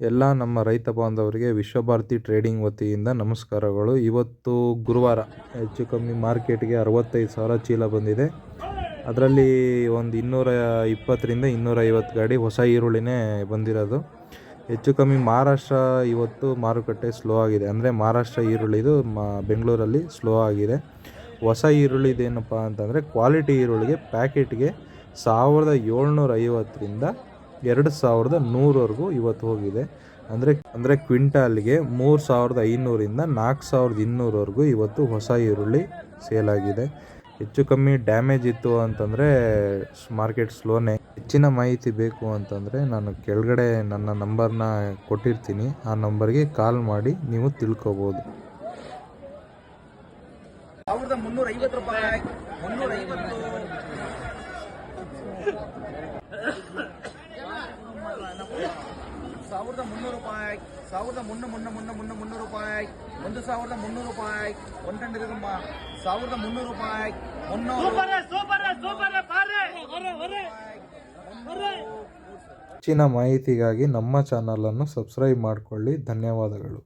ಎಲ್ಲ ನಮ್ಮ ರೈತ ಬಾಂಧವರಿಗೆ ವಿಶ್ವಭಾರತಿ ಟ್ರೇಡಿಂಗ್ ವತಿಯಿಂದ ನಮಸ್ಕಾರಗಳು. ಇವತ್ತು ಗುರುವಾರ, ಹೆಚ್ಚು ಕಮ್ಮಿ ಮಾರ್ಕೆಟ್ಗೆ ಅರವತ್ತೈದು ಸಾವಿರ ಚೀಲ ಬಂದಿದೆ. ಅದರಲ್ಲಿ ಒಂದು ಇನ್ನೂರ ಇಪ್ಪತ್ತರಿಂದ ಇನ್ನೂರೈವತ್ತು ಗಾಡಿ ಹೊಸ ಈರುಳ್ಳಿನೇ ಬಂದಿರೋದು. ಹೆಚ್ಚು ಕಮ್ಮಿ ಮಹಾರಾಷ್ಟ್ರ ಇವತ್ತು ಮಾರುಕಟ್ಟೆ ಸ್ಲೋ ಆಗಿದೆ. ಅಂದರೆ ಮಹಾರಾಷ್ಟ್ರ ಈರುಳ್ಳಿದು ಮ, ಬೆಂಗಳೂರಲ್ಲಿ ಸ್ಲೋ ಆಗಿದೆ. ಹೊಸ ಈರುಳ್ಳಿದೇನಪ್ಪ ಅಂತಂದರೆ ಕ್ವಾಲಿಟಿ ಈರುಳ್ಳಿಗೆ ಪ್ಯಾಕೆಟ್ಗೆ ಸಾವಿರದ ಏಳ್ನೂರ ಐವತ್ತರಿಂದ ಎರಡು ಸಾವಿರದ ನೂರವರೆಗೂ ಇವತ್ತು ಹೋಗಿದೆ. ಅಂದರೆ ಅಂದರೆ ಕ್ವಿಂಟಾಲ್ಗೆ ಮೂರು ಸಾವಿರದ ಐನೂರಿಂದ ನಾಲ್ಕು ಸಾವಿರದ ಇನ್ನೂರವರೆಗೂ ಇವತ್ತು ಹೊಸ ಈರುಳ್ಳಿ ಸೇಲ್ ಆಗಿದೆ ಹೆಚ್ಚು ಕಮ್ಮಿ ಡ್ಯಾಮೇಜ್ ಇತ್ತು ಅಂತಂದರೆ ಮಾರ್ಕೆಟ್ ಸ್ಲೋನೇ. ಹೆಚ್ಚಿನ ಮಾಹಿತಿ ಬೇಕು ಅಂತಂದರೆ ನಾನು ಕೆಳಗಡೆ ನನ್ನ ನಂಬರ್ನ ಕೊಟ್ಟಿರ್ತೀನಿ. ಆ ನಂಬರ್ಗೆ ಕಾಲ್ ಮಾಡಿ ನೀವು ತಿಳ್ಕೊಬೋದು. ರೂಪಾಯಿ ಮುನ್ನೂರ ಐವತ್ತು ಸಾವಿರದ ಮುನ್ನೂರು ರೂಪಾಯಿ ಸಾವಿರದ ಮುನ್ನ ಮುನ್ನ ಮುನ್ನ ಮುನ್ನ ಮುನ್ನೂರು ರೂಪಾಯಿ ಒಂದು ಸಾವಿರದ ಮುನ್ನೂರು ರೂಪಾಯಿ ಒಂದು ಟನ್ ಸಾವಿರದ ಮುನ್ನೂರು ರೂಪಾಯಿ ಮುನ್ನೂರು ಹೆಚ್ಚಿನ ಮಾಹಿತಿಗಾಗಿ ನಮ್ಮ ಚಾನಲನ್ನು ಸಬ್ಸ್ಕ್ರೈಬ್ ಮಾಡಿಕೊಳ್ಳಿ. ಧನ್ಯವಾದಗಳು.